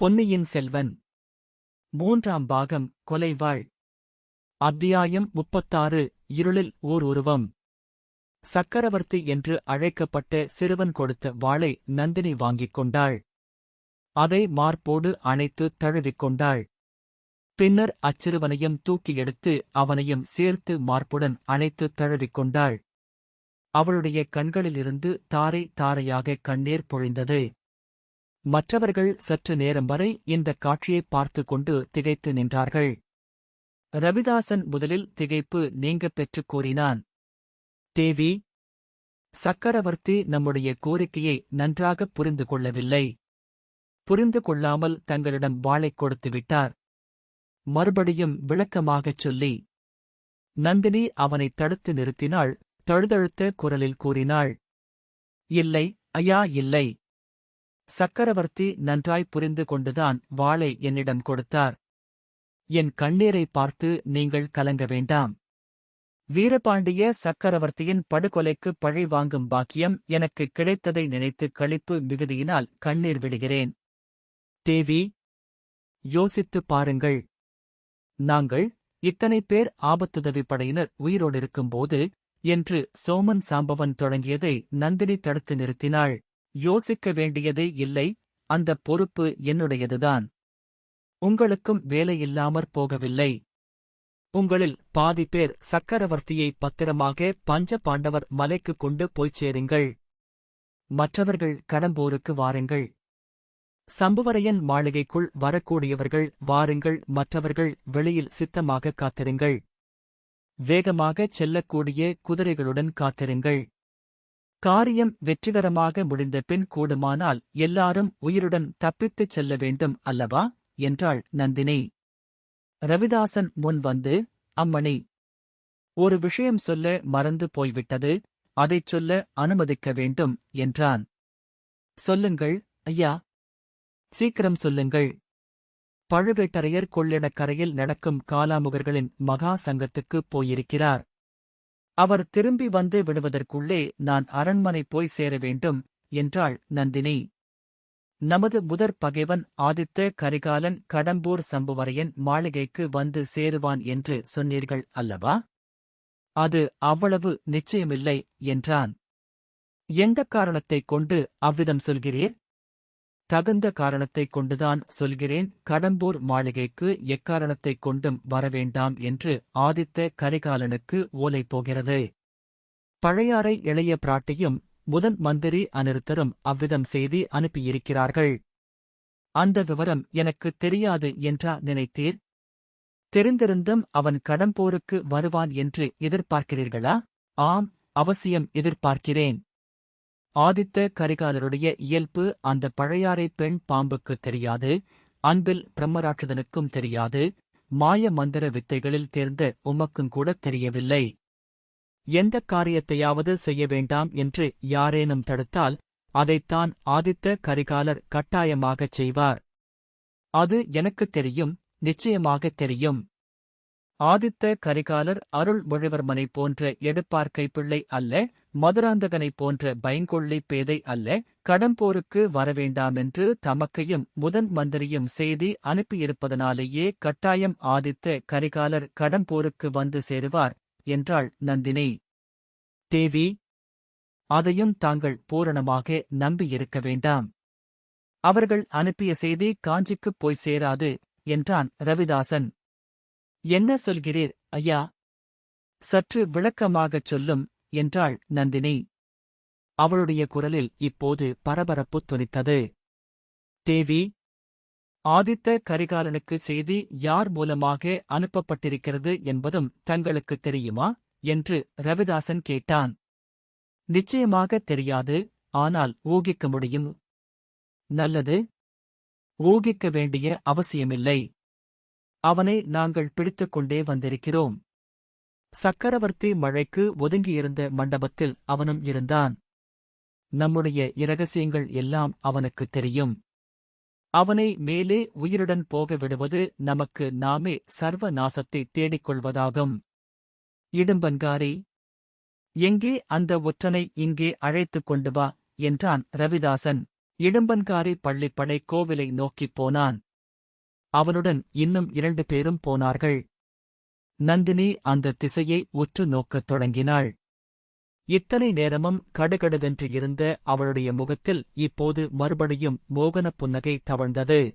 பொன்னியின் செல்வன். மூன்றாம் பாகம் கொலைவாள். அத்தியாயம் முப்பத்தாறு இருளில் ஓர் உருவம். சக்கரவர்த்தி என்று அழைக்கப்பட்ட சிறுவன் கொடுத்த வாளை நந்தினி வாங்கிக் கொண்டாள். அதை மார்போடு அணைத்து தழுவிக் கொண்டாள். பின்னர் அச்சிறுவனையும் தூக்கி எடுத்து அவனையும் சேர்த்து மார்புடன் அணைத்து தழுவிக் கொண்டாள். அவளுடைய கண்களிலிருந்து தாரை தாரையாக கண்ணீர் பொழிந்தது. மற்றவர்கள் சற்று நேரம் வரை இந்தக் காட்சியைப் பார்த்து கொண்டு திகைத்து நின்றார்கள். ரவிதாசன் முதலில் திகைப்பு நீங்கப் பெற்றுக் கூறினான். தேவி சக்கரவர்த்தி நம்முடைய கோரிக்கையை நன்றாகப் புரிந்து கொள்ளவில்லை. புரிந்து கொள்ளாமல் தங்களிடம் வாளைக் கொடுத்து விட்டார். மறுபடியும் விளக்கமாகச் சொல்லி நந்தினி அவனைத் தடுத்து நிறுத்தினாள் தழுதழுத்த குரலில் கூறினாள். இல்லை ஐயா இல்லை. சக்கரவர்த்தி நன்றாய் புரிந்து கொண்டுதான் வாளை என்னிடம் கொடுத்தார். என் கண்ணீரை பார்த்து நீங்கள் கலங்க வேண்டாம். வீரபாண்டிய சக்கரவர்த்தியின் படுகொலைக்கு பழி வாங்கும் பாக்கியம் எனக்கு கிடைத்ததை நினைத்து களிப்பு மிகுதியினால் கண்ணீர் விடுகிறேன். தேவி யோசித்துப் பாருங்கள். நாங்கள் இத்தனை பேர் ஆபத்துதவி படையினர் உயிரோடிருக்கும்போது என்று சோமன் சாம்பவன் தொடங்கியதை நந்தினி தடுத்து நிறுத்தினாள். யோசிக்க வேண்டியதே இல்லை அந்த பொறுப்பு என்னுடையதுதான். உங்களுக்கும் வேலையில்லாமற் போகவில்லை. உங்களில் பாதி பேர் சக்கரவர்த்தியை பத்திரமாக பஞ்ச பாண்டவர் மலைக்கு கொண்டு போய்ச் சேருங்கள். மற்றவர்கள் கடம்போருக்கு வாருங்கள். சம்புவரையன் மாளிகைக்குள் வரக்கூடியவர்கள் வாருங்கள் மற்றவர்கள் வெளியில் சித்தமாக காத்திருங்கள். வேகமாகச் செல்லக்கூடிய குதிரைகளுடன் காத்திருங்கள். காரியம் வெற்றிகரமாக முடிந்த பின் கூடுமானால் எல்லாரும் உயிருடன் தப்பித்துச் செல்ல வேண்டும் அல்லவா? என்றாள் நந்தினி. ரவிதாசன் முன் வந்து அம்மணி ஒரு விஷயம் சொல்ல மறந்து போய்விட்டது. அதைச் சொல்ல அனுமதிக்க வேண்டும் என்றான். சொல்லுங்கள் ஐயா. சீக்கிரம் சொல்லுங்கள். பழுவேட்டரையர் கொள்ளிடக்கரையில் நடக்கும் காலாமுகர்களின் மகா சங்கத்துக்குப் போயிருக்கிறார். அவர் திரும்பி வந்து விடுவதற்குள்ளே நான் அரண்மனை போய் சேர வேண்டும் என்றாள் நந்தினி. நமது முதற் பகைவன் ஆதித்த கரிகாலன் கடம்பூர் சம்புவரையன் மாளிகைக்கு வந்து சேருவான் என்று சொன்னீர்கள் அல்லவா? அது அவ்வளவு நிச்சயமில்லை என்றான். எந்த காரணத்தைக் கொண்டு அவ்விதம் சொல்கிறீர்? தகுந்த காரணத்தைக் கொண்டுதான் சொல்கிறேன். கடம்பூர் மாளிகைக்கு எக்காரணத்தைக் கொண்டும் வரவேண்டாம் என்று ஆதித்த கரிகாலனுக்கு ஓலை போகிறது. பழையாறை இளைய பிராட்டியும் முதன் மந்திரி அனிருத்தரும் அவ்விதம் செய்தி அனுப்பியிருக்கிறார்கள். அந்த விவரம் எனக்குத் தெரியாது என்றா நினைத்தீர்? தெரிந்திருந்தும் அவன் கடம்போருக்கு வருவான் என்று எதிர்பார்க்கிறீர்களா? ஆம் அவசியம் எதிர்பார்க்கிறேன். ஆதித்த கரிகாலருடைய இயல்பு அந்த பழையாறை பெண் பாம்புக்குத் தெரியாது அன்பில் பிரம்மராட்சதனுக்கும் தெரியாது மாய மந்திர வித்தைகளில் தேர்ந்த உமக்கும் கூட தெரியவில்லை. எந்தக் காரியத்தையாவது செய்ய வேண்டாம் என்று யாரேனும் தடுத்தால் அதைத்தான் ஆதித்த கரிகாலர் கட்டாயமாகச் செய்வார். அது எனக்குத் தெரியும் நிச்சயமாகத் தெரியும். ஆதித்த கரிகாலர் அருள்மொழிவர்மனை போன்ற எடுப்பார்க்கை பிள்ளை அல்ல மதுராந்தகனைப் போன்ற பயங்கொள்ளி பேதை அல்ல கடம்போருக்கு வரவேண்டாமென்று தமக்கையும் முதன் மந்திரியும் செய்தி அனுப்பியிருப்பதனாலேயே கட்டாயம் ஆதித்த கரிகாலர் கடம்போருக்கு வந்து சேருவார் என்றாள் நந்தினி. தேவி அதையும் தாங்கள் பூரணமாக நம்பியிருக்க வேண்டாம். அவர்கள் அனுப்பிய செய்தி காஞ்சிக்குப் போய் சேராது என்றான் ரவிதாசன். என்ன சொல்கிறீர் ஐயா? சற்று விளக்கமாகச் சொல்லும் என்றாள் நந்தினி. அவளுடைய குரலில் இப்போது பரபரப்பு துணித்தது. தேவி ஆதித்த கரிகாலனுக்கு செய்தி யார் மூலமாக அனுப்பப்பட்டிருக்கிறது என்பதும் தங்களுக்குத் தெரியுமா? என்று ரவிதாசன் கேட்டான். நிச்சயமாக தெரியாது ஆனால் ஊகிக்க முடியும். நல்லது. ஊகிக்க வேண்டிய அவசியமில்லை. அவனை நாங்கள் பிடித்துக் கொண்டே வந்திருக்கிறோம். சக்கரவர்த்தி மழைக்கு ஒதுங்கியிருந்த மண்டபத்தில் அவனும் இருந்தான். நம்முடைய இரகசியங்கள் எல்லாம் அவனுக்குத் தெரியும். அவனை மேலே உயிருடன் போக விடுவது நமக்கு நாமே சர்வ நாசத்தை தேடிக் கொள்வதாகும் இடும்பன்காரி எங்கே அந்த ஒற்றனை இங்கே அழைத்துக் கொண்டு வா என்றான் ரவிதாசன். இடும்பன்காரி பள்ளிப்படை கோவிலை நோக்கிப் போனான். அவனுடன் இன்னும் இரண்டு பேரும் போனார்கள். நந்தினி அந்த திசையை உற்று நோக்கத் தொடங்கினாள். இத்தனை நேரமும் கடுகடுதென்று இருந்த அவளுடைய முகத்தில் இப்போது மறுபடியும் மோகனப் புன்னகை தவழ்ந்தது.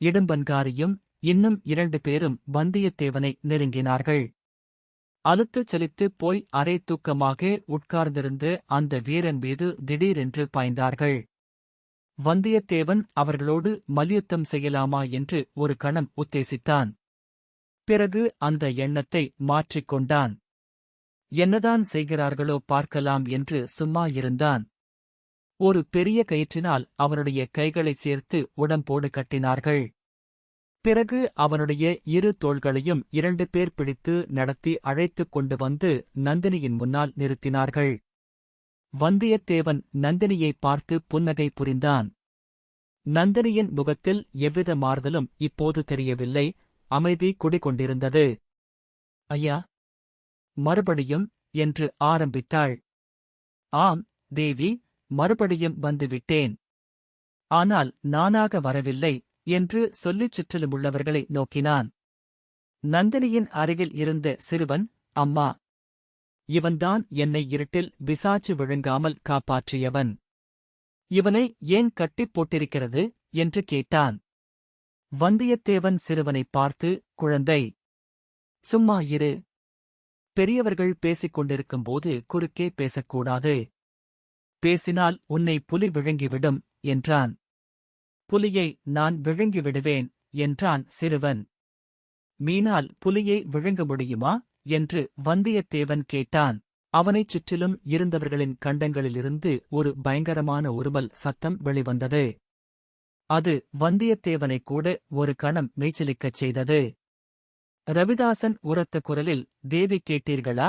இடும்பன்காரியும் இன்னும் இரண்டு பேரும் வந்தியத்தேவனை நெருங்கினார்கள். அழுத்துச் செலுத்துப் போய் அரை தூக்கமாக உட்கார்ந்திருந்து அந்த வீரன் மீது திடீரென்று பாய்ந்தார்கள். வந்தியத்தேவன் அவர்களோடு மல்யுத்தம் செய்யலாமா என்று ஒரு கணம் உத்தேசித்தான். பிறகு அந்த எண்ணத்தை மாற்றிக் கொண்டான். என்னதான் செய்கிறார்களோ பார்க்கலாம் என்று சும்மா இருந்தான். ஒரு பெரிய கயிற்றினால் அவனுடைய கைகளைச் சேர்த்து உடம்போடு கட்டினார்கள். பிறகு அவனுடைய இரு தோள்களையும் இரண்டு பேர் பிடித்து நடத்தி அழைத்துக் கொண்டு வந்து நந்தினியின் முன்னால் நிறுத்தினார்கள். வந்தியத்தேவன் நந்தினியை பார்த்து புன்னகை புரிந்தான். நந்தினியின் முகத்தில் எவ்வித மாறுதலும் இப்போது தெரியவில்லை. அமைதி குடிகொண்டிருந்தது. ஐயா மறுபடியும்? என்று ஆரம்பித்தாள். ஆம் தேவி மறுபடியும் வந்துவிட்டேன். ஆனால் நானாக வரவில்லை என்று சொல்லிச் சுற்றிலுமுள்ளவர்களை நோக்கினான். நந்தினியின் அருகில் இருந்த சிறுவன் அம்மா இவன்தான் என்னை இருட்டில் பிசாச்சு விழுங்காமல் காப்பாற்றியவன். இவனை ஏன் கட்டிப் போட்டிருக்கிறது? என்று கேட்டான். வந்தியத்தேவன் சிறுவனைப் பார்த்து குழந்தை சும்மா இரு. பெரியவர்கள் பேசிக் கொண்டிருக்கும்போது குறுக்கே பேசக்கூடாது. பேசினால் உன்னை புலி விழுங்கிவிடும் என்றான். புலியை நான் விழுங்கிவிடுவேன் என்றான் சிறுவன். மீனால் புலியை விழுங்க முடியுமா? என்று வந்தியத்தேவன் கேட்டான். அவனைச் சுற்றிலும் இருந்தவர்களின் கண்டங்களிலிருந்து ஒரு பயங்கரமான உருமல் சத்தம் வெளிவந்தது. அது வந்தியத்தேவனை கூட ஒரு கணம் மேய்ச்சலிக்கச் செய்தது. ரவிதாசன் உரத்த குரலில் தேவி கேட்டீர்களா?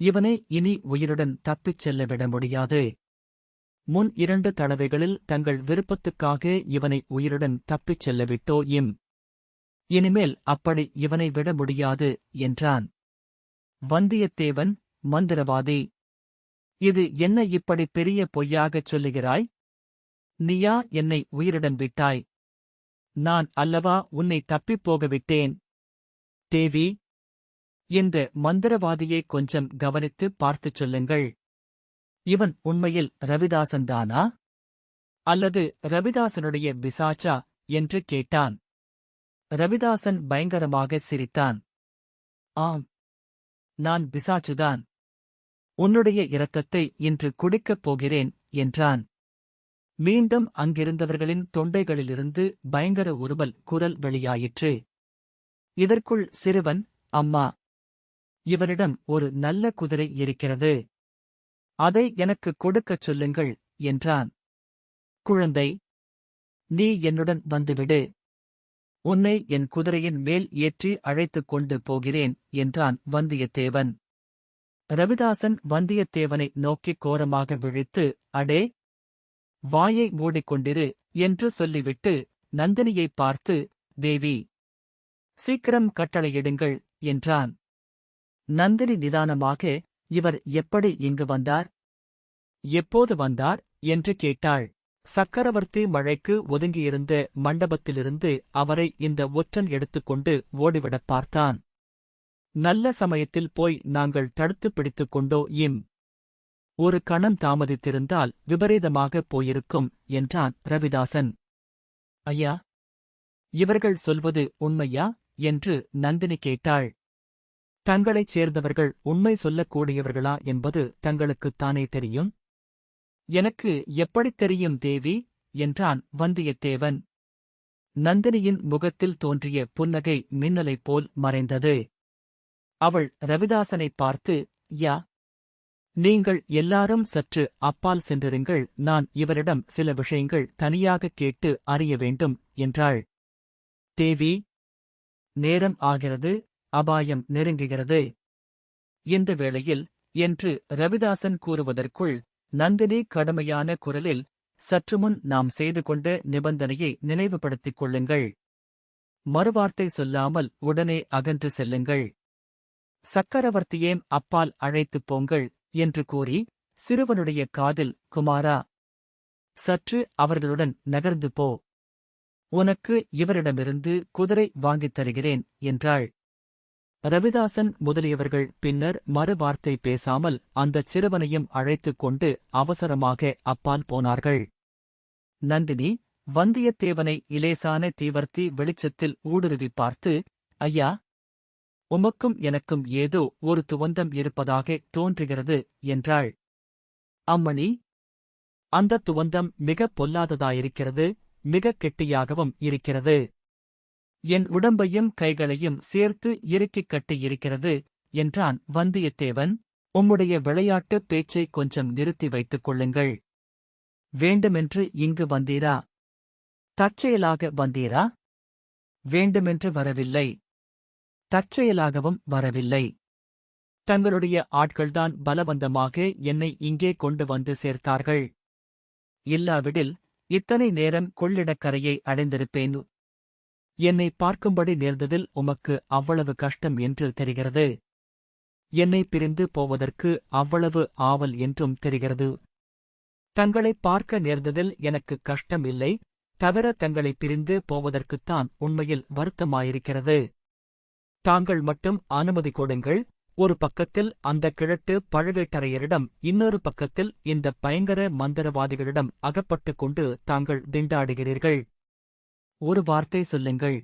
இவனை இனி உயிருடன் தப்பிச் செல்ல விட முடியாது. முன் இரண்டு தடவைகளில் தங்கள் விருப்பத்துக்காக இவனை உயிருடன் தப்பிச் செல்லவிட்டோ இம். இனிமேல் அப்படி இவனை விட முடியாது என்றான். வந்தியத்தேவன் மந்திரவாதி இது என்ன இப்படி பெரிய பொய்யாகச் சொல்லுகிறாய்? நீயா என்னை உயிருடன் விட்டாய்? நான் அல்லவா உன்னை தப்பிப் போகவிட்டேன்? தேவி இந்த மந்திரவாதியை கொஞ்சம் கவனித்து பார்த்துச் சொல்லுங்கள். இவன் உண்மையில் ரவிதாசன்தானா அல்லது ரவிதாசனுடைய பிசாச்சா? என்று கேட்டான். ரவிதாசன் பயங்கரமாக சிரித்தான். ஆம் நான் பிசாச்சுதான். உன்னுடைய இரத்தத்தை இன்று குடிக்கப் போகிறேன் என்றான். மீண்டும் அங்கிருந்தவர்களின் தொண்டைகளிலிருந்து பயங்கர உருவல் குரல் வெளியாயிற்று. இதற்குள் சிறுவன் அம்மா இவரிடம் ஒரு நல்ல குதிரை இருக்கிறது. அதை எனக்கு கொடுக்கச் சொல்லுங்கள் என்றான். குழந்தை நீ என்னுடன் வந்துவிடு. உன்னை என் குதிரையின் மேல் ஏற்றி அழைத்துக் கொண்டு போகிறேன் என்றான் வந்தியத்தேவன். ரவிதாசன் வந்தியத்தேவனை நோக்கிக் கோரமாக விழித்து அடே! வாயை மூடிக்கொண்டிரு என்று சொல்லிவிட்டு நந்தினியைப் பார்த்து தேவி! சீக்கிரம் கட்டளையிடுங்கள் என்றான். நந்தினி நிதானமாக இவர் எப்படி இங்கு வந்தார்? எப்போது வந்தார்? என்று கேட்டாள். சக்கரவர்த்தி மழைக்கு ஒதுங்கியிருந்த மண்டபத்திலிருந்து அவரை இந்த ஒற்றன் எடுத்துக்கொண்டு ஓடிவிடப் பார்த்தான். நல்ல சமயத்தில் போய் நாங்கள் தடுத்துப் பிடித்துக் கொண்டோ இம். ஒரு கணம் தாமதித்திருந்தால் விபரீதமாகப் போயிருக்கும் என்றான் ரவிதாசன். ஐயா இவர்கள் சொல்வது உண்மையா என்று நந்தினி கேட்டாள். தங்களைச் சேர்ந்தவர்கள் உண்மை சொல்லக்கூடியவர்களா என்பது தங்களுக்குத்தானே தெரியும்? எனக்கு எப்படித் தெரியும் தேவி? என்றான் வந்தியத்தேவன். நந்தினியின் முகத்தில் தோன்றிய புன்னகை மின்னலைப் போல் மறைந்தது. அவள் ரவிதாசனைப் பார்த்து யா நீங்கள் எல்லாரும் சற்று அப்பால் சென்றிருங்கள். நான் இவரிடம் சில விஷயங்கள் தனியாகக் கேட்டு அறிய வேண்டும் என்றாள். தேவி நேரம் ஆகிறது. அபாயம் நெருங்குகிறது. இந்த வேளையில் என்று ரவிதாசன் கூறுவதற்குள் நந்தினி கடுமையான குரலில் சற்றுமுன் நாம் செய்து கொண்ட நிபந்தனையை நினைவுபடுத்திக் கொள்ளுங்கள். மறுவார்த்தை சொல்லாமல் உடனே அகன்று செல்லுங்கள். சக்கரவர்த்தியேம் அப்பால் அழைத்துப் போங்கள் என்று கூறி சிறுவனுடைய காதில் குமாரா சற்று அவர்களுடன் நகர்ந்து போ. உனக்கு இவரிடமிருந்து குதிரை வாங்கித் தருகிறேன் என்றாள். ரவிதாசன் முதலியவர்கள் பின்னர் மறுவார்த்தை பேசாமல் அந்தச் சிறுவனையும் அழைத்துக் கொண்டு அவசரமாக அப்பால் போனார்கள். நந்தினி வந்தியத்தேவனை இலேசான தீவர்த்தி வெளிச்சத்தில் ஊடுருவி பார்த்து ஐயா உமக்கும் எனக்கும் ஏதோ ஒரு துவந்தம் இருப்பதாக தோன்றுகிறது என்றாள். அம்மணி அந்த துவந்தம் மிகப் பொல்லாததாயிருக்கிறது மிகக் கெட்டியாகவும் இருக்கிறது. என் உடம்பையும் கைகளையும் சேர்த்து இறுக்கிக் கட்டியிருக்கிறது என்றான் வந்தியத்தேவன். உம்முடைய விளையாட்டுப் பேச்சை கொஞ்சம் நிறுத்தி வைத்துக் கொள்ளுங்கள். வேண்டுமென்று இங்கு வந்தீரா? தற்செயலாக வந்தீரா? வேண்டுமென்று வரவில்லை. தற்செயலாகவும் வரவில்லை. தங்களுடைய ஆட்கள்தான் பலவந்தமாக என்னை இங்கே கொண்டு வந்து சேர்த்தார்கள். இல்லாவிடில் இத்தனை நேரம் கொள்ளிடக்கரையை அடைந்திருப்பேன். என்னை பார்க்கும்படி நேர்ந்ததில் உமக்கு அவ்வளவு கஷ்டம் என்று தெரிகிறது. என்னை பிரிந்து போவதற்கு அவ்வளவு ஆவல் என்றும் தெரிகிறது. தங்களை பார்க்க நேர்ந்ததில் எனக்கு கஷ்டம் இல்லை தவிர தங்களை பிரிந்து போவதற்குத்தான் உண்மையில் வருத்தமாயிருக்கிறது. தாங்கள் மட்டும் அனுமதி கொடுங்கள் ஒரு பக்கத்தில் அந்த கிழட்டு பழுவேட்டரையரிடம் இன்னொரு பக்கத்தில் இந்த பயங்கர மந்திரவாதிகளிடம் அகப்பட்டுக் கொண்டு தாங்கள் திண்டாடுகிறீர்கள். ஒரு வார்த்தை சொல்லுங்கள்.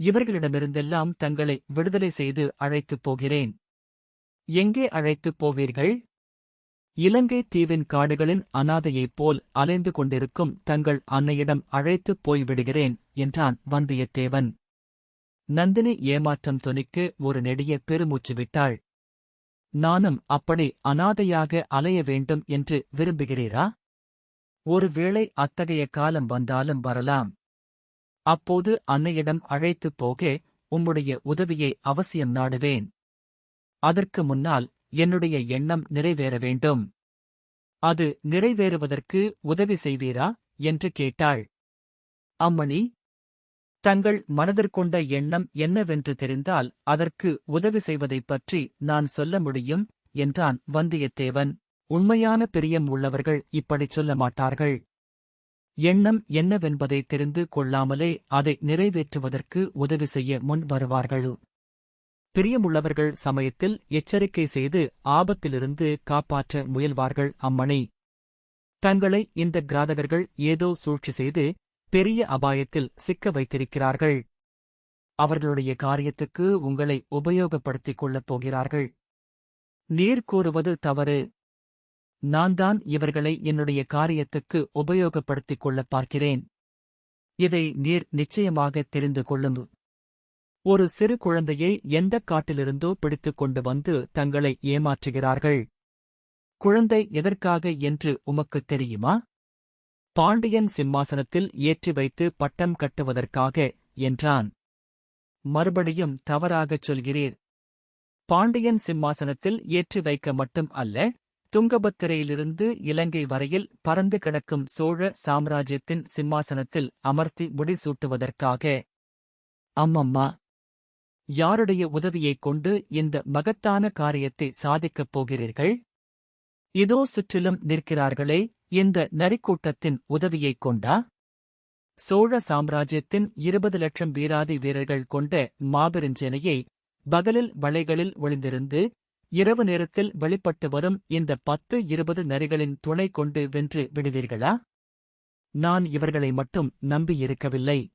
இவர்களிடமிருந்தெல்லாம் தங்களை விடுதலை செய்து அழைத்துப் போகிறேன். எங்கே அழைத்துப் போவீர்கள்? இலங்கை தீவின் காடுகளின் அனாதையைப் போல் அலைந்து கொண்டிருக்கும் தங்கள் அன்னையிடம் அழைத்துப் போய்விடுகிறேன் என்றான் வந்தியத்தேவன். நந்தினி ஏமாற்றம் தொனிக்கு ஒரு நெடிய பெருமூச்சு விட்டாள். நானும் அப்படி அனாதையாக அலைய வேண்டும் என்று விரும்புகிறீரா? ஒருவேளை அத்தகைய காலம் வந்தாலும் வரலாம். அப்போது அன்னையிடம் அழைத்துப் போக உம்முடைய உதவியை அவசியம் நாடுவேன். அதற்கு முன்னால் என்னுடைய எண்ணம் நிறைவேற வேண்டும். அது நிறைவேறுவதற்கு உதவி செய்வீரா? என்று கேட்டாள். அம்மணி தங்கள் மனதிற்கொண்ட எண்ணம் என்னவென்று தெரிந்தால் அதற்கு உதவி செய்வதைப் பற்றி நான் சொல்ல முடியும் என்றான் வந்தியத்தேவன். உண்மையான பிரியம் உள்ளவர்கள் இப்படிச் சொல்ல மாட்டார்கள். எண்ணம் என்னவென்பதை தெரிந்து கொள்ளாமலே அதை நிறைவேற்றுவதற்கு உதவி செய்ய முன் வருவார்கள். பிரியமுள்ளவர்கள் சமயத்தில் எச்சரிக்கை செய்து ஆபத்திலிருந்து காப்பாற்ற முயல்வார்கள் அம்மணி. தங்களை இந்த கிராதகர்கள் ஏதோ சூழ்ச்சி செய்து பெரிய அபாயத்தில் சிக்க வைத்திருக்கிறார்கள். அவர்களுடைய காரியத்துக்கு உங்களை உபயோகப்படுத்திக் கொள்ளப் போகிறார்கள். நீர் கூறுவது தவறு நான் தான் இவர்களை என்னுடைய காரியத்துக்கு உபயோகப்படுத்திக் கொள்ளப் பார்க்கிறேன். இதை நீர் நிச்சயமாக தெரிந்து கொள்ளும். ஒரு சிறு குழந்தையை எந்தக் காட்டிலிருந்தோ பிடித்துக் கொண்டு வந்து தங்களை ஏமாற்றுகிறார்கள். குழந்தை எதற்காக என்று உமக்குத் தெரியுமா? பாண்டியன் சிம்மாசனத்தில் ஏற்றி வைத்து பட்டம் கட்டுவதற்காக என்றான். மறுபடியும் தவறாகச் சொல்கிறீர். பாண்டியன் சிம்மாசனத்தில் ஏற்றி வைக்க மட்டும் அல்ல துங்கபத்திரையிலிருந்து இலங்கை வரையில் பறந்து கிடக்கும் சோழ சாம்ராஜ்யத்தின் சிம்மாசனத்தில் அமர்த்தி முடிசூட்டுவதற்காக அம்மம்மா யாருடைய உதவியைக் கொண்டு இந்த மகத்தான காரியத்தை சாதிக்கப் போகிறீர்கள்? இதோ சுற்றிலும் நிற்கிறார்களே இந்த நரிக்கூட்டத்தின் உதவியைக் கொண்டா சோழ சாம்ராஜ்யத்தின் இருபது லட்சம் வீராதி வீரர்கள் கொண்ட மாபெருஞ்சேனையை பகலில் வளைகளில் ஒளிந்திருந்து இரவு நேரத்தில் வெளிப்பட்டு வரும் இந்த பத்து இருபது நரிகளின் துணை கொண்டு வென்று விடுவீர்களா? நான் இவர்களை மட்டும் நம்பியிருக்கவில்லை.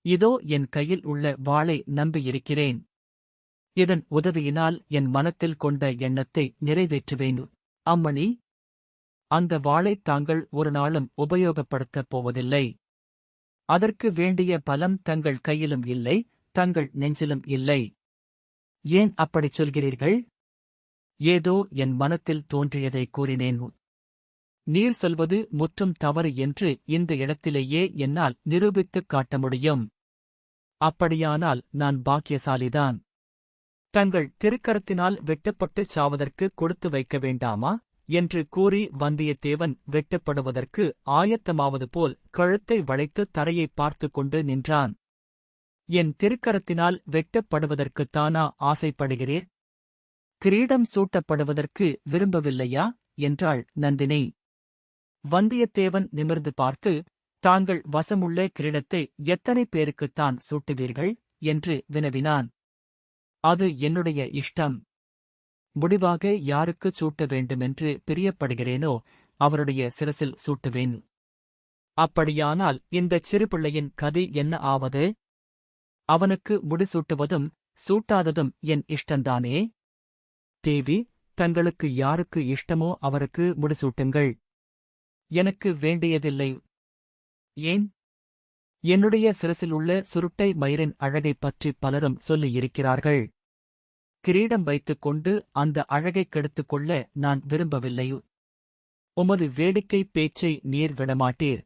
இதோ என் கையில் உள்ள வாளை நம்பியிருக்கிறேன். இதன் உதவியினால் என் மனத்தில் கொண்ட எண்ணத்தை நிறைவேற்றுவேன். அம்மணி அந்த வாளைத் தாங்கள் ஒரு நாளும் உபயோகப்படுத்தப் போவதில்லை. அதற்கு வேண்டிய பலம் தங்கள் கையிலும் இல்லை தங்கள் நெஞ்சிலும் இல்லை. ஏன் அப்படிச் சொல்கிறீர்கள்? ஏதோ என் மனத்தில் தோன்றியதை கூறினேன். நீர் சொல்வது முற்றும் தவறு என்று இந்த இடத்திலேயே என்னால் நிரூபித்துக் காட்ட முடியும். அப்படியானால் நான் பாக்கியசாலிதான். தங்கள் திருக்கரத்தினால் வெட்டப்பட்டுச் சாவதற்கு கொடுத்து வைக்க வேண்டாமா? என்று கூறி வந்தியத்தேவன் வெட்டப்படுவதற்கு ஆயத்தமாவது போல் கழுத்தை வளைத்து தரையை பார்த்து கொண்டு நின்றான். என் திருக்கரத்தினால் வெட்டப்படுவதற்குத்தானா ஆசைப்படுகிறேன் கிரீடம் சூட்டப்படுவதற்கு விரும்பவில்லையா? என்றாள் நந்தினி. வந்தியத்தேவன் நிமிர்ந்து பார்த்து தாங்கள் வசமுள்ள கிரீடத்தை எத்தனை பேருக்குத்தான் சூட்டுவீர்கள்? என்று வினவினான். அது என்னுடைய இஷ்டம். முடிவாக யாருக்கு சூட்ட வேண்டுமென்று பிரியப்படுகிறேனோ அவருடைய சிரசில் சூட்டுவேன். அப்படியானால் இந்தச் சிறுபிள்ளையின் கதி என்ன ஆவது? அவனுக்கு முடிசூட்டுவதும் சூட்டாததும் என் இஷ்டந்தானே தேவி தங்களுக்கு யாருக்கு இஷ்டமோ அவருக்கு முடிசூட்டுங்கள். எனக்கு வேண்டியதில்லை. ஏன்? என்னுடைய சிரசில் உள்ள சுருட்டை மயிரின் அழகைப் பற்றி பலரும் சொல்லியிருக்கிறார்கள். கிரீடம் வைத்துக் கொண்டு அந்த அழகைக் கெடுத்துக் கொள்ள நான் விரும்பவில்லை. உமது வேடிக்கை பேச்சை நீர் விடமாட்டீர்.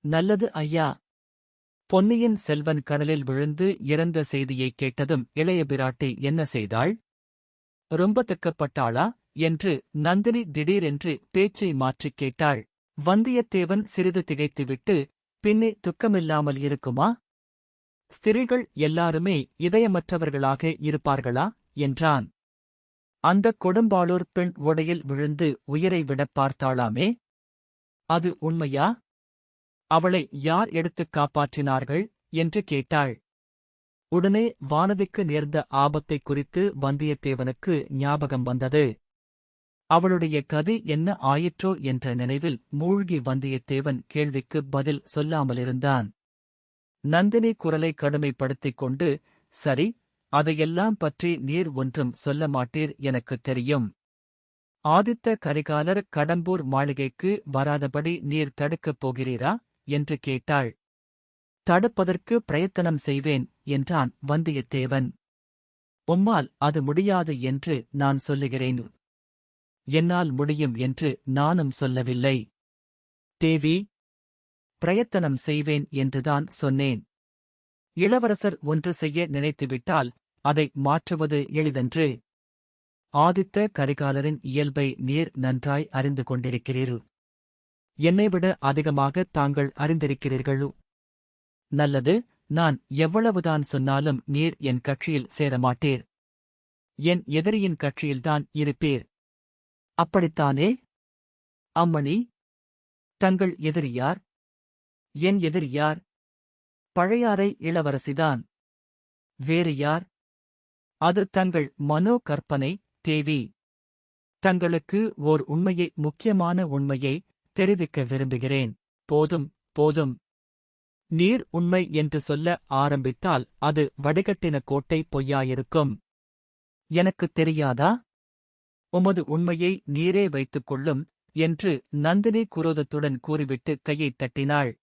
நல்லது ஐயா. பொன்னியின் செல்வன் கடலில் விழுந்து இறந்த செய்தியைக் கேட்டதும் இளைய பிராட்டி என்ன செய்தாள்? ரொம்ப திக்கப்பட்டாளா? என்று நந்தினி திடீரென்று பேச்சை மாற்றிக் கேட்டாள். வந்தியத்தேவன் சிறிது திகைத்துவிட்டு பின்னே துக்கமில்லாமல் இருக்குமா? ஸ்திரீகள் எல்லாருமே இதயமற்றவர்களாக இருப்பார்களா? என்றான். அந்தக் கொடும்பாளூர் பெண் உடையில் விழுந்து உயிரை விடப் பார்த்தாளாமே? அது உண்மையா? அவளை யார் எடுத்துக் காப்பாற்றினார்கள்? என்று கேட்டாள். உடனே வானதிக்கு நேர்ந்த ஆபத்தைக் குறித்து வந்தியத்தேவனுக்கு ஞாபகம் வந்தது. அவளுடைய கதி என்ன ஆயிற்றோ என்ற நினைவில் மூழ்கி வந்தியத்தேவன் கேள்விக்கு பதில் சொல்லாமலிருந்தான். நந்தினி குரலை கடுமைப்படுத்திக் கொண்டு சரி அதையெல்லாம் பற்றி நீர் ஒன்றும் சொல்ல மாட்டீர் எனக்குத் தெரியும். ஆதித்த கரிகாலர் கடம்பூர் மாளிகைக்கு வராதபடி நீர் தடுக்கப் போகிறீரா? என்று கேட்டாள். தடுப்பதற்கு பிரயத்தனம் செய்வேன் என்றான் வந்தியத்தேவன். உம்மால் அது முடியாது என்று நான் சொல்லுகிறேன். என்னால் முடியும் என்று நானும் சொல்லவில்லை. தேவி பிரயத்தனம் செய்வேன் என்றுதான் சொன்னேன். இளவரசர் ஒன்று செய்ய நினைத்துவிட்டால் அதை மாற்றுவது எளிதன்று. ஆதித்த கரிகாலரின் இயல்பை நீர் நன்றாய் அறிந்து கொண்டிருக்கிறீர். என்னைவிட அதிகமாக தாங்கள் அறிந்திருக்கிறீர்களோ? நல்லது நான் எவ்வளவுதான் சொன்னாலும் நீர் என் கட்சியில் சேரமாட்டீர். என் எதிரியின் கட்சியில்தான் இருப்பீர். அப்படித்தானே? அம்மணி தங்கள் எதிரியார்? என் எதிரியார்? பழையாறை இளவரசிதான். வேறு யார்? அது தங்கள் மனோ கற்பனை தேவி. தங்களுக்கு ஓர் உண்மையை முக்கியமான உண்மையை தெரிவிக்க விரும்புகிறேன். போதும் போதும். நீர் உண்மை என்று சொல்ல ஆரம்பித்தால் அது வடிகட்டின கோட்டை பொய்யாயிருக்கும். எனக்குத் தெரியாதா? உமது உண்மையை நீரே வைத்துக் கொள்ளும் என்று நந்தினி குரோதத்துடன் கூறிவிட்டு கையைத் தட்டினாள்.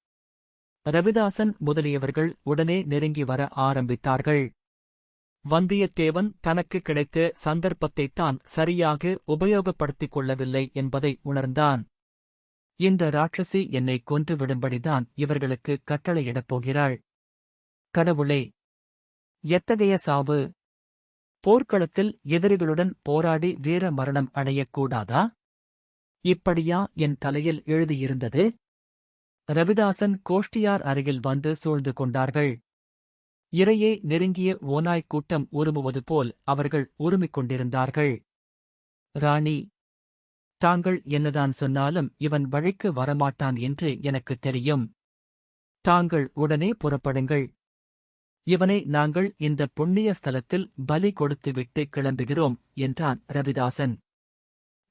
ரவிதாசன் முதலியவர்கள் உடனே நெருங்கி வர ஆரம்பித்தார்கள். வந்தியத்தேவன் தனக்கு கிடைத்த சந்தர்ப்பத்தைத்தான் சரியாக உபயோகப்படுத்திக் கொள்ளவில்லை என்பதை உணர்ந்தான். இந்த ராட்சசி என்னை கொன்று விடும்படிதான் இவர்களுக்கு கட்டளையிடப் போகிறாள். கடவுளே எத்தகைய சாவு? போர்க்களத்தில் எதிரிகளுடன் போராடி வீர மரணம் அடையக்கூடாதா இப்படியா என் தலையில் எழுதியிருந்தது? ரவிதாசன் கோஷ்டியார் அருகில் வந்து சூழ்ந்து கொண்டார்கள். இரையே நெருங்கிய ஓநாய்க் கூட்டம் உருமுவது போல் அவர்கள் உருமிக் கொண்டிருந்தார்கள். ராணி தாங்கள் என்னதான் சொன்னாலும் இவன் வழிக்கு வரமாட்டான் என்று எனக்குத் தெரியும். தாங்கள் உடனே புறப்படுங்கள். இவனை நாங்கள் இந்த புண்ணிய ஸ்தலத்தில் பலி கொடுத்துவிட்டு கிளம்புகிறோம் என்றான் ரவிதாசன்.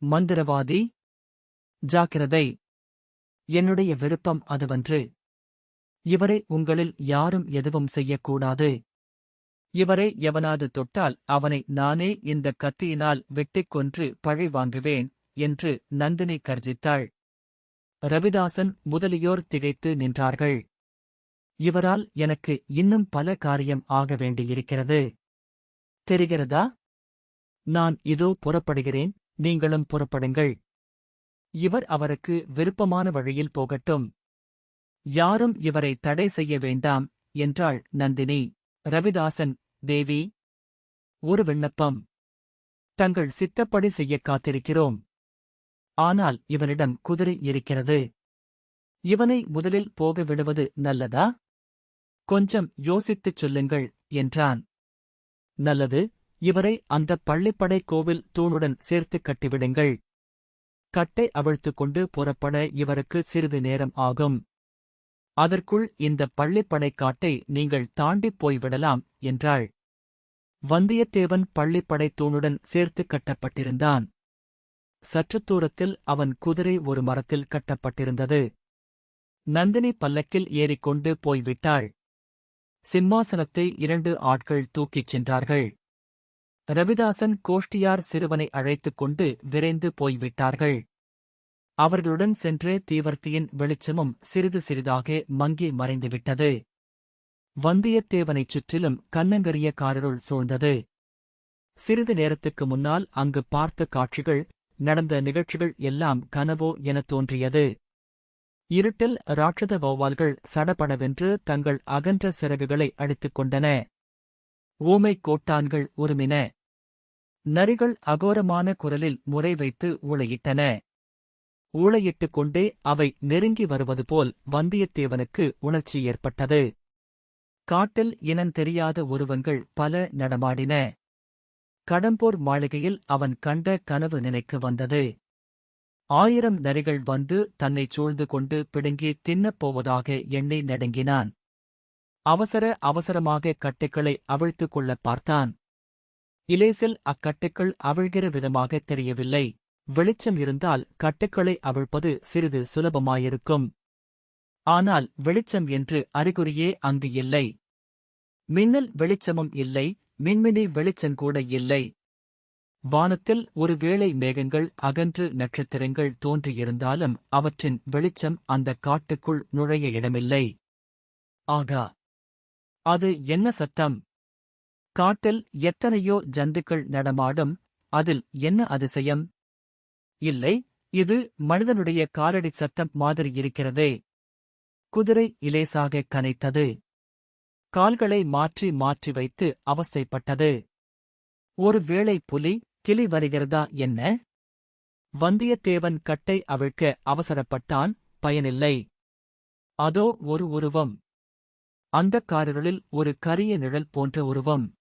மந்திரவாதி ஜாக்கிரதை. என்னுடைய விருப்பம் அதுவன்று. இவரை உங்களில் யாரும் எதுவும் செய்யக்கூடாது. இவரை எவனாது தொட்டால் அவனை நானே இந்த கத்தியினால் வெட்டிக் கொன்று பழி வாங்குவேன் என்று நந்தினி கர்ஜித்தாள். ரவிதாசன் முதலியோர் திகைத்து நின்றார்கள். இவரால் எனக்கு இன்னும் பல காரியம் ஆக வேண்டியிருக்கிறது. தெரிகிறதா? நான் இதோ புறப்படுகிறேன் நீங்களும் புறப்படுங்கள். இவர் அவருக்கு விருப்பமான வழியில் போகட்டும். யாரும் இவரை தடை செய்ய வேண்டாம் என்றாள் நந்தினி. ரவிதாசன் தேவி ஒரு விண்ணப்பம். தங்கள் சித்தப்படி செய்யக் காத்திருக்கிறோம். ஆனால் இவனிடம் குதிரை இருக்கிறது. இவனை முதலில் போக விடுவது நல்லதா? கொஞ்சம் யோசித்துச் சொல்லுங்கள் என்றான். நல்லது இவரை அந்த பள்ளிப்படை கோவில் தூணுடன் சேர்த்துக் கட்டிவிடுங்கள். கட்டை அவிழ்த்துக் கொண்டு புறப்பட இவருக்கு சிறிது நேரம் ஆகும். அதற்குள் இந்த பள்ளிப்படை காட்டை நீங்கள் தாண்டிப் போய்விடலாம் என்றாள். வந்தியத்தேவன் பள்ளிப்படை தூணுடன் சேர்த்து கட்டப்பட்டிருந்தான். சற்று தூரத்தில் அவன் குதிரை ஒரு மரத்தில் கட்டப்பட்டிருந்தது. நந்தினி பல்லக்கில் ஏறிக்கொண்டு போய்விட்டாள். சிம்மாசனத்தை இரண்டு ஆட்கள் தூக்கிச் சென்றார்கள். ரவிதாசன் கோஷ்டியார் சிறுவனை அழைத்துக் கொண்டு விரைந்து போய்விட்டார்கள். அவர்களுடன் சென்று தீவர்த்தியின் வெளிச்சமும் சிறிது சிறிதாக மங்கி மறைந்துவிட்டது. வந்தியத்தேவனைச் சுற்றிலும் கண்ணங்கரிய காரருள் சூழ்ந்தது. சிறிது நேரத்துக்கு முன்னால் அங்கு பார்த்த காட்சிகள் நடந்த நிகழ்ச்சிகள் எல்லாம் கனவோ எனத் தோன்றியது. இருட்டில் ராட்சத வௌவால்கள் சடபடவென்று தங்கள் அகன்ற சிறகுகளை அடித்துக் கொண்டன. ஊமைக் கோட்டான்கள் உருமின. நரிகள் அகோரமான குரலில் முறை வைத்து ஊளையிட்டன. ஊளையிட்டுக் கொண்டே அவை நெருங்கி வருவது போல் வந்தியத்தேவனுக்கு உணர்ச்சி ஏற்பட்டது. காட்டில் இனந்தெரியாத உருவங்கள் பல நடமாடின. கடம்பூர் மாளிகையில் அவன் கண்ட கனவு நினைக்கு வந்தது. ஆயிரம் நரிகள் வந்து தன்னைச் சூழ்ந்து கொண்டு பிடுங்கி தின்னப் போவதாக எண்ணி நடுங்கினான். அவசர அவசரமாக கட்டுக்களை அவிழ்த்துக் கொள்ளப் பார்த்தான். இலேசில் அக்கட்டுக்கள் அவிழ்கிற விதமாக தெரியவில்லை. வெளிச்சம் இருந்தால் கட்டுக்களை அவிழ்ப்பது சிறிது சுலபமாயிருக்கும். ஆனால் வெளிச்சம் என்று அறிகுறியே அங்கு இல்லை. மின்னல் வெளிச்சமும் இல்லை மின்மினி வெளிச்சங்கூட இல்லை. வானத்தில் ஒருவேளை மேகங்கள் அகன்று நட்சத்திரங்கள் தோன்றியிருந்தாலும் அவற்றின் வெளிச்சம் அந்த காட்டுக்குள் நுழைய இடமில்லை. ஆகா. அது என்ன சத்தம்? காட்டில் எத்தனையோ ஜந்துக்கள் நடமாடும் அதில் என்ன அதிசயம்? இல்லை இது மனிதனுடைய காலடி சத்தம் மாதிரி இருக்கிறதே. குதிரை இலேசாக கனைத்தது. கால்களை மாற்றி மாற்றி வைத்து அவஸ்தைப்பட்டது ஒருவேளை புலி கிளி வருகிறதா என்ன? வந்தியத்தேவன் கட்டை அவிழ்க்க அவசரப்பட்டான் பயனில்லை. அதோ ஒரு உருவம். அந்தக் காரர்களில் ஒரு கரிய நிழல் போன்ற உருவம்.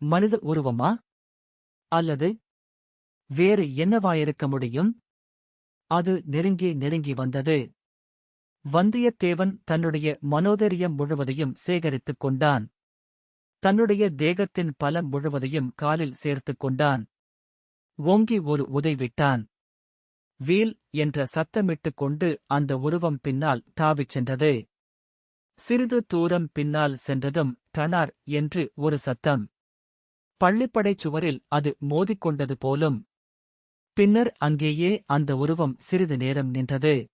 மனித உருவமா? அல்லது வேறு என்னவாயிருக்க முடியும்? அது நெருங்கி நெருங்கி வந்தது. வந்தியத்தேவன் தன்னுடைய மனோதரியம் முழுவதையும் சேகரித்துக் கொண்டான். தன்னுடைய தேகத்தின் பலம் முழுவதையும் காலில் சேர்த்துக் கொண்டான். ஓங்கி ஒரு உதைவிட்டான். வீல் என்ற சத்தமிட்டுக் கொண்டு அந்த உருவம் பின்னால் தாவிச் சென்றது. சிறிது தூரம் பின்னால் சென்றதும் டனார் என்று ஒரு சத்தம். பள்ளிப்படைச் சுவரில் அது மோதிக்கொண்டது போலும். பின்னர் அங்கேயே அந்த உருவம் சிறிது நேரம் நின்றது.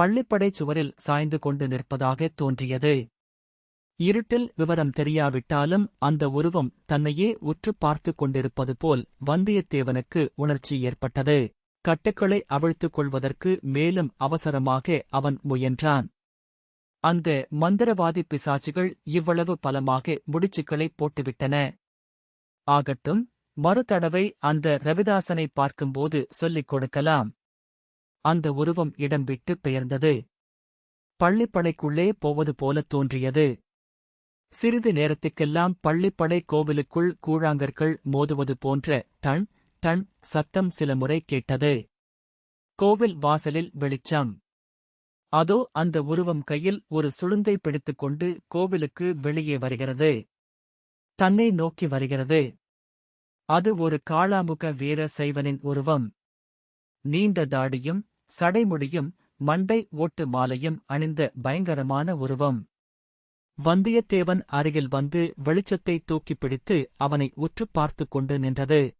பள்ளிப்படைச் சுவரில் சாய்ந்து கொண்டு நிற்பதாகத் தோன்றியது. இருட்டில் விவரம் தெரியாவிட்டாலும் அந்த உருவம் தன்னையே உற்றுப் பார்த்துக் கொண்டிருப்பது போல் வந்தியத்தேவனுக்கு உணர்ச்சி ஏற்பட்டது. கட்டுக்களை அவிழ்த்துக் கொள்வதற்கு மேலும் அவசரமாக அவன் முயன்றான். அந்த மந்திரவாதி பிசாச்சுகள் இவ்வளவு பலமாக முடிச்சுக்களை போட்டுவிட்டன. ஆகட்டும் மறுதடவை அந்த ரவிதாசனை பார்க்கும்போது சொல்லிக் கொடுக்கலாம். அந்த உருவம் இடம் விட்டு பெயர்ந்தது. பள்ளிப்படைக்குள்ளே போவது போலத் தோன்றியது. சிறிது நேரத்துக்கெல்லாம் பள்ளிப்படை கோவிலுக்குள் கூழாங்கற்கள் மோதுவது போன்ற டன் டன் சத்தம் சில முறை கேட்டது. கோவில் வாசலில் வெளிச்சம். அதோ அந்த உருவம் கையில் ஒரு சுளுந்தை பிடித்துக்கொண்டு கோவிலுக்கு வெளியே வருகிறது. தன்னை நோக்கி வருகிறது. அது ஒரு காளாமுக வீர சைவனின் உருவம். நீண்ட தாடியும் சடைமுடியும் மண்டை ஓட்டு மாலையும் அணிந்த பயங்கரமான உருவம். வந்தியத்தேவன் அருகில் வந்து வெளிச்சத்தை தூக்கிப் பிடித்து அவனை உற்றுப் பார்த்துக் கொண்டு நின்றது.